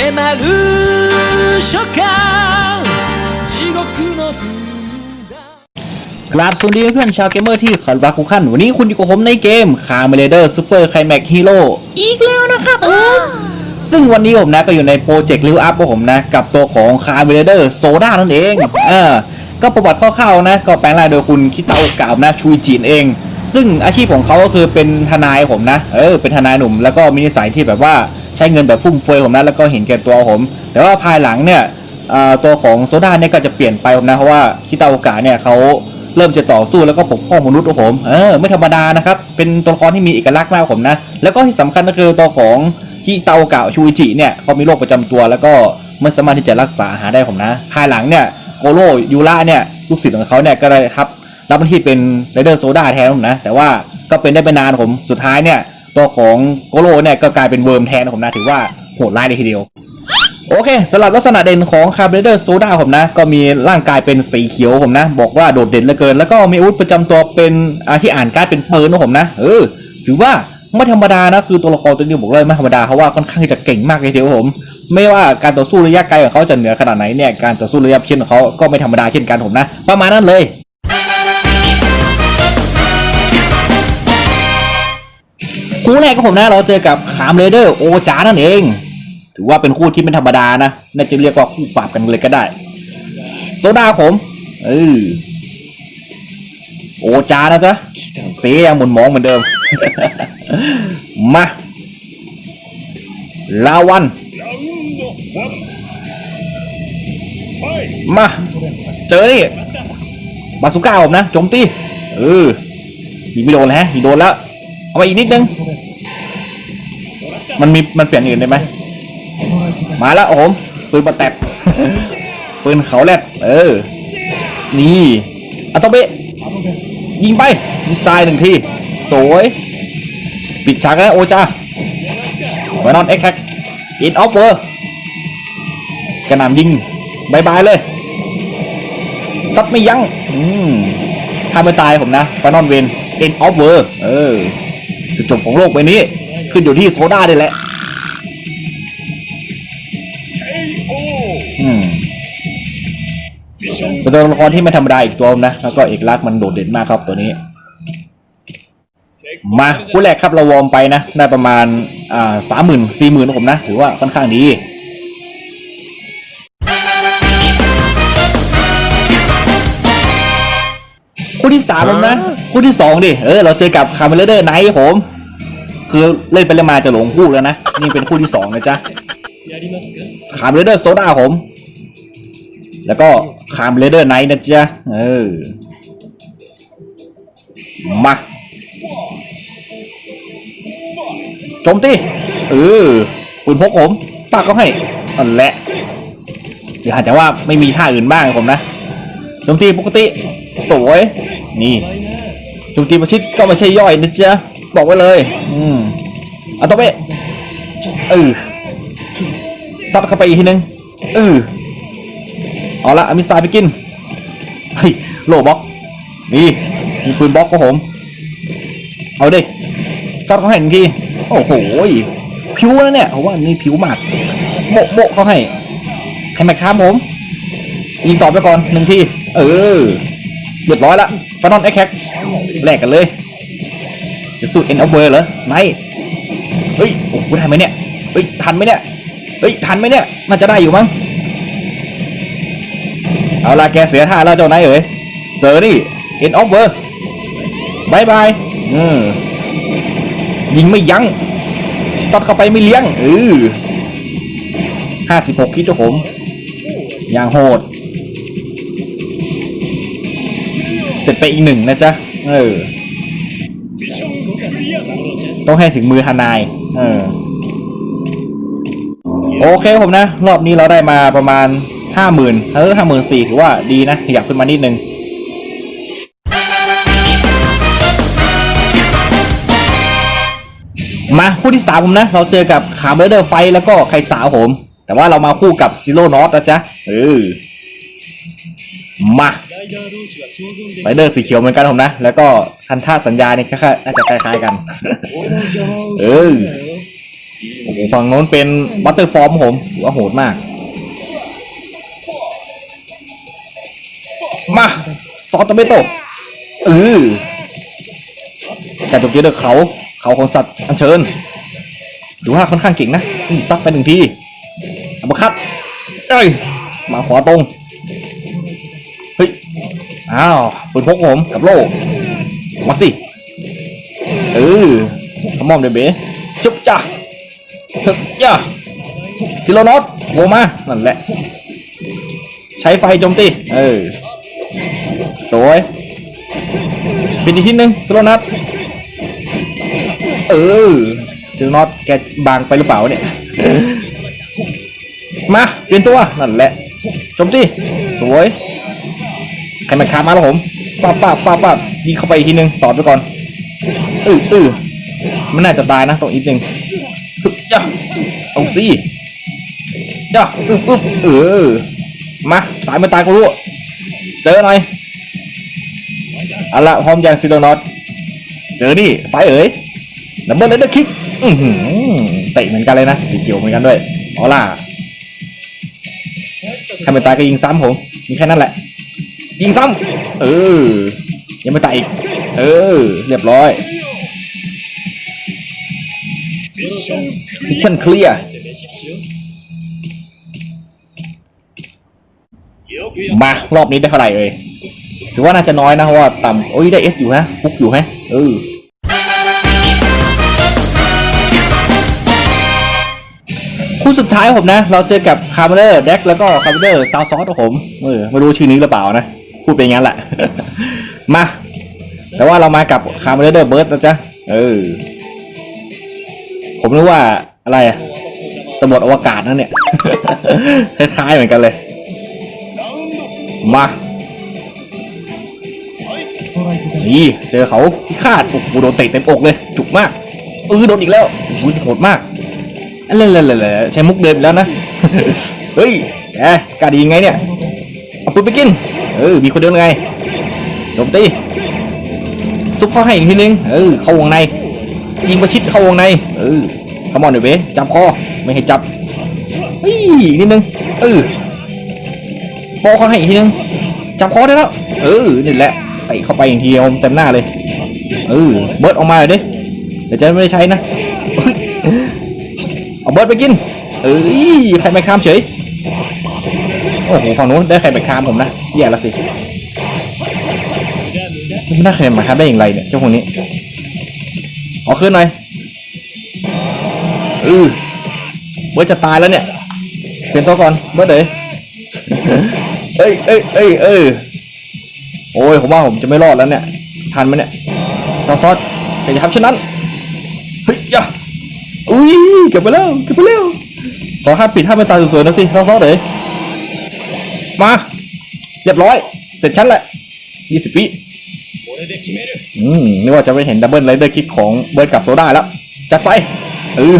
迫る初夏地獄の軍団 กราบสวัสดีเพื่อนชาวเกมเมอร์ที่ขอรักทุกท่านวันนี้คุณอยู่กับผมในเกมคาร์เมเลเดอร์ซูเปอร์ไคลแม็กฮีโร่อีกแล้วนะครับผมซึ่งวันนี้ผมนะก็อยู่ในโปรเจกต์ลิวอัพของผมนะ กับตัวของคาร์เมเลเดอร์โซดานั่นเองเออก็ประวัติคร่าวๆนะ ก็แปลงร่างโดยคุณคิตาโอกะนะชูจินเอง ซึ่งอาชีพของเขาก็คือเป็นทนายผมนะ เออเป็นทนายหนุ่ม แล้วก็มีนิสัยที่แบบว่า ใช้เงินแบบฟุ่มเฟือยผมนะแล้วก็เห็นแก่ตัวผม แต่ว่าภายหลังเนี่ยตัวของโซดาเนี่ยก็จะเปลี่ยนไปผมนะเพราะว่าคิตาโอกะเนี่ยเขาเริ่มจะต่อสู้แล้วก็ปกป้องมนุษย์ของผมเออไม่ธรรมดานะครับ เป็นตัวละครที่มีเอกลักษณ์มากผมนะ แล้วก็ที่สำคัญก็คือตัวของฮิตาเก่าชูอิจิเนี่ยเขามีโรคประจำตัว แล้วก็ไม่สามารถที่จะรักษาหาได้ผมนะ ภายหลังเนี่ยโกโรยูระเนี่ยลูกศิษย์ของเขาเนี่ยก็ได้รับรับหน้าที่เป็นไรเดอร์โซดาแทนผมนะ แต่ว่าก็เป็นได้ไม่นานผมสุดท้ายเนี่ย ตัวของโกโรเนี่ยก็กลายเป็นเวิร์มแทนผมนะถือว่าโหดร้ายเลยทีเดียว โอเคสำหรับลักษณะเด่นของคาร์บ r เดอร์โซดาผมนะ ก็มีร่างกายเป็นสีเขียวผมนะ บอกว่าโดดเด่นเหลือเกิน แล้วก็มีอาวุธประจำตัวเป็นอาที่อ่านการ์ดเป็นปืนนะผมนะเออถือว่าไม่ธรรมดานะคือตัวละครตัวนี้บอกเลยไม่ธรรมดาเพราะว่าค่อนข้างจะเก่งมากเลยทีเดียวผม ไม่ว่าการต่อสู้ระยะไกลของเขาจะเหนือขนาดไหนเนี่ยการต่อสู้ระยะเช่นของเขาก็ไม่ธรรมดาเช่นกันผมนะ ประมาณนั้นเลย คู่แรกของผมนะ เราเจอกับคามเรเดอร์โอจานั่นเอง ถือว่าเป็นคู่ที่ไม่ธรรมดานะน่าจะเรียกว่าคู่ปรับกันเลยก็ได้ โซดาผมเออโอจานะจ๊ะเสียยังหมุนมองเหมือนเดิม มาลาวัน มา เจอนี่บาสุก้าผมนะโจมตีเออยิงไม่โดนแล้วฮะยิงโดนแล้ว เอามาอีกนิดนึง มันมีมันเปลี่ยนอื่นได้ไหมมาแล้วโอ้โหมปืนปะแตบปืนเขาแรดเออ นี่อัตโตเบะยิงไปมิสไซล์หนึ่งทีสวยปิดฉากแล้วโอจ้าไฟนอลเอ็กแคกอินออฟเวอร์กระหน่ำยิงบายบายเลยซัดไม่ยั้งอืมถ้าไม่ตายผมนะไฟนอลเวนอินออฟเวอร์เออจุดจบของโลกใบนี้ ขึ้นอยู่ที่โซดาได้แหละอืมเป็นตัวละครที่ไม่ธรรมดาอีกตัวนะ แล้วก็เอกลักษณ์มันโดดเด่นมากครับตัวนี้ มาคู่แรกครับเราวอร์มไปนะ ได้ประมาณอ่าสามหมื่นสี่หมื่นผมนะ ถือว่าค่อนข้างดีคู่ที่สามผมนะ คู่ที่สองดิ เออ เราเจอกับคาร์เมเลเดอร์ไนท์ผม คือเล่นไปเล่นมาจะหลงคู่แล้วนะ นี่เป็นคู่ที่สองนะจ๊ะคาร์บเรเดอร์โซดาผม แล้วก็คาร์บเรเดอร์ไนท์นะจ๊ะ เออ มาโจมตีเออปืนพกผมปากก็ให้นั่นแหละเดี๋ยวอาจจะว่าไม่มีท่าอื่นบ้างผมนะโจมตีปกติ สวย นี่โจมตีประชิดก็ไม่ใช่ย่อยนะจ๊ะ บอกไว้เลย อืมเอาต่อไปเออซัดเข้าไปอีกทีนึงเออเอาละอามิสไซไปกินเฮ้ยโลบล็อกนี่มีปืนบล็อกของผม เอาดิซัดเขาให้หนึ่งทีโอ้โหผิวนะเนี่ยผมว่านี่ผิวมากโบะโบะเขาให้ให้แม็กครับผมยิงต่อไปก่อนหนึ่งทีเออเรียบร้อยละฟานอนไอแคกแลกกันเลย จะสู้เอ็นเอาเบอร์เหรอไม่เฮ้ยโอ้โหทันไหมเนี่ยเฮ้ยทันไหมเนี่ยเฮ้ยทันไหมเนี่ยมันจะได้อยู่มั้งเอาละแกเสียท่าแล้วเจ้านายเอ๋ยเซอร์นี่เอ็นออฟเวอร์บายบายอืมยิงไม่ยัง้งซัดเข้าไปไม่เลี้ยงเออห้าสิบหกคิดครับผม อย่างโหด เสร็จไปอีกหนึ่งนะจ๊ะ เออ ต้องให้ถึงมือทนาย เออ โอเคผมนะ รอบนี้เราได้มาประมาณห้าหมื่นเออห้าหมื่นสี่ถือว่าดีนะขยับขึ้นมานิดนึงมาคู่ที่สามผมนะ เราเจอกับคาร์เบเดอร์ไฟแล้วก็ไคสาวผม แต่ว่าเรามาคู่กับซิโร่นอตนะจ๊ะเออมา ไรเดอร์สีเขียวเหมือนกันผมนะ แล้วก็ทันท่าสัญญาเนี่ยค่าน่าจะคล้ายๆกัน เออโอ้โหฝั่งโน้นเป็นบัตเตอร์ฟอร์มผมถือว่าโหดมาก มาซอสตอเมโต้เออการโจมตีด้วยเขา เขาของสัตว์อัญเชิญ ดูว่าค่อนข้างเก่งนะนี่ซัดไปหนึ่งทีอับคัดเอ้ยมาขวาตรงเฮ้ย อ้าวปืนพกผมกับโล่มาสิ เออขมอมเดเบ๋จุบจ้าเฮ้ยจ้าซิโลนอตโผล่มา นั่นแหละ ใช้ไฟโจมตี เออ สวยเป็นอีกทีหนึ่งซิโลนัทเออซิโลนัทแกบางไปหรือเปล่าเนี่ย มา เปลี่ยนตัว นั่นแหละ โจมตี สวย ใครมันคามาแล้วผมป้าบป้าบป้าบป้าบยิงเข้าไปอีกทีนึงตอดไปก่อนเออเออมันน่าจะตายนะตรงอีกหนึ่งย่าเอาสิย่าอึบอึบเออมาตายไม่ตายก็รู้เจอหน่อยเอาละพร้อมยังซิโลนอตเจอนี่ไฟเอ๋ยดับเบิลเลนเดอร์คิกอือหือเตะเหมือนกันเลยนะ สีเขียวเหมือนกันด้วยเอาล่ะใครไม่ตายก็ยิงซ้ำผม มีแค่นั้นแหละ ยิงซ้ำเออ ยังไม่ตายอีก เออ เรียบร้อยมิชชั่นเคลียร์มารอบนี้ได้เท่าไหร่เอ่ยถือว่าน่าจะน้อยนะเพราะว่าต่ำโอ้ยได้เอสอยู่ฮะ ฟุกอยู่ฮะ เออคู่สุดท้ายผมนะ เราเจอกับคาร์เมเลอร์แดกแล้วก็คาร์เมเลอร์ซาวซอสของผมเออไม่รู้ชื่อนี้หรือเปล่านะ พูดไปงั้นแหละ มา แต่ว่าเรามากับคาร์เมเดอร์เบิร์ดนะจ๊ะ เออ ผมนึกว่าอะไรอะตำรวจอวกาศนั่นเนี่ย คล้ายๆเหมือนกันเลย มา นี่ เจอเขาพิฆาตโอ้โหโดนเตะเต็มอกเลย จุกมากเออโดนอีกแล้วโหดมากอะไรๆๆใช้มุกเดิมแล้วนะ เฮ้ยแกกาดียังไงเนี่ย เอาปืนไปกิน เออมีคนเดียวไงโจมตีซุปเข้าให้อีกทีนึงเออเข้าวงในยิงประชิดเข้าวงในเออขมอนเดี๋ยวเบจับคอไม่ให้จับอีกนิดนึงเออโปเขาให้อีกทีนึงจับคอได้แล้วเออนี่แหละเตะเข้าไปอย่างทีเดียวเต็มหน้าเลยเออเบิร์ดออกมาเลยดิเดี๋ยวจะไม่ได้ใช้นะเฮ้ยเอาเบิร์ดไปกินเอ้ยใครไม่ข้ามเฉย โอ้โหฝั่งนู้นได้ใครไปข้ามผมนะแย่ละสิไม่น่าใครมาข้ามได้อย่างไรเนี่ยเจ้าคนนี้เอขึ้นหน่อยเออเบิร์จะตายแล้วเนี่ยเปลี่ยนตัวก่อนเบิร์ดเอ๋ยเอ้ยเอ้ยเอ้ยเอ้ยโอ้ยผมว่าผมจะไม่รอดแล้วเนี่ยทันไหมเนี่ยซอสซอสแกจะทำเช่นนั้นเฮ้ยอย่าอุ้ยเก็บไปแล้วเก็บไปแล้วขอห้าปิดห้าเป็นตาสวยๆนะสิซอสซอสเอ๋ย มา เรียบร้อย เสร็จชั้นแหละยี่สิบวิอืมนึกว่าจะไม่เห็นดับเบิลไรเดอร์คิกของเบิร์ดกับโซดาแล้ว จัดไปเออ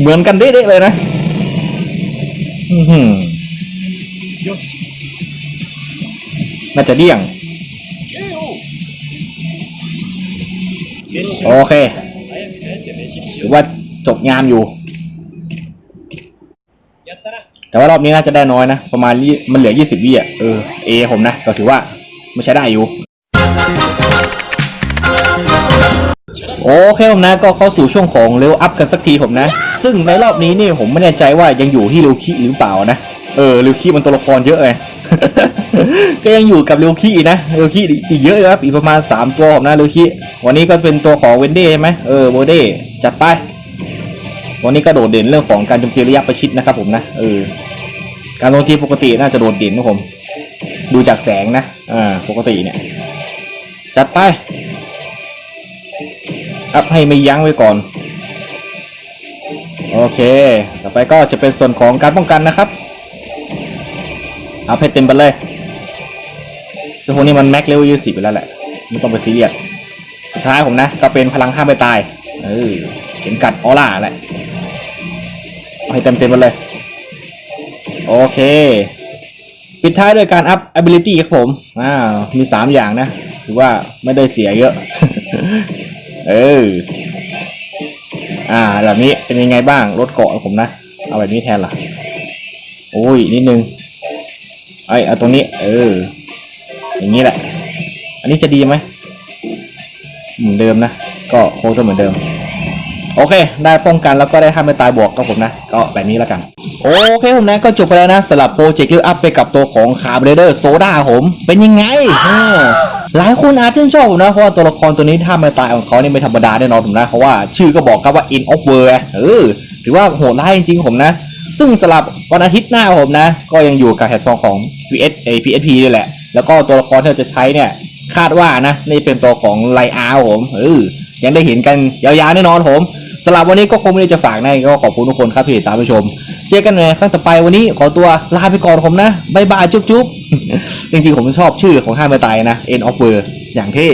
เหมือนกันเด๊ะๆเลยนะ อือหือน่าจะเดี่ยง โอเค ถือว่าจบงามอยู่ แต่ว่ารอบนี้น่าจะได้น้อยนะ ประมาณยี่มันเหลือ 20 วิอะเออเอผมนะก็ถือว่าไม่ใช้ได้อยู่ โอเคผมนะก็เข้าสู่ช่วงของเลเวลอัพกันสักทีผมนะ ซึ่งในรอบนี้นี่ผมไม่แน่ใจว่ายังอยู่ที่ริวคิหรือเปล่านะ เออริวคิมันตัวละครเยอะไงก็ยังอยู่กับริวคิอีกนะริวคิอีกเยอะครับอีกประมาณ 3 ตัวผมนะริวคิวันนี้ก็เป็นตัวของเวนเด้ใช่ไหมเออโบเด้จัดไป วันนี้ก็โดดเด่นเรื่องของการโจมตีระยะประชิดนะครับผมนะเออการโจมตีปกติน่าจะโดดเด่นนะผมดูจากแสงนะอ่าปกติเนี่ย จัดไปอัพให้ไม่ยั้งไว้ก่อน โอเค ต่อไปก็จะเป็นส่วนของการป้องกันนะครับ อัพให้เต็มไปเลยเจ้าพวกนี้มันแม็กเลเวลยี่สิบไปแล้วแหละไม่ต้องไปซีเรียสสุดท้ายผมนะ ก็เป็นพลังห้ามไม่ตาย เออเข็มกัดออร่าแหละ ให้เต็มเต็มไปเลย โอเค ปิดท้ายด้วยการอัพ ability ครับผม อ้าว มีสามอย่างนะ ถือว่าไม่ได้เสียเยอะ เออ อ่า แบบนี้เป็นยังไงบ้าง ลดเกาะผมนะ เอาแบบนี้แทนล่ะ โอ้ย นิดนึง ไอเอาตรงนี้ เออ อย่างนี้แหละ อันนี้จะดีไหม เหมือนเดิมนะ ก็คงจะเหมือนเดิม โอเค ได้ป้องกันแล้วก็ได้ห้ามไม่ตายบวกกับผมนะ ก็แบบนี้แล้วกัน โอเคผมนะก็จบไปแล้วนะสำหรับโปรเจกต์ลิฟอัพไปกับตัวของคาร์เรเดอร์โซดาผมเป็นยังไงหลายคนอาจจะชอบผมนะเพราะว่าตัวละครตัวนี้ถ้าไม่ตายของเขาเนี่ยไม่ธรรมดาแน่นอนผมนะเพราะว่าชื่อก็บอกครับว่า in of w o r เออถือว่าโหดร้ายจริงๆผมนะ ซึ่งสำหรับวันอาทิตย์หน้าผมนะ ก็ยังอยู่กับแพลตฟอร์มของ PS เอ PSP นี่แหละ แล้วก็ตัวละครที่เราจะใช้เนี่ยคาดว่านะนี่เป็นตัวของไลอาร์ผมเออยังได้เห็นกันยาวๆแน่นอนผม สำหรับวันนี้ก็คงไม่ได้จะฝากในก็ขอบคุณทุกคนครับที่ติดตามชม เจอกันใหม่ครั้งต่อไปวันนี้ขอตัวลาไปก่อนผมนะบายบายจุ๊บจุ๊บจริงๆผมชอบชื่อของท่ามไม่ตายนะ End of World อย่างเท่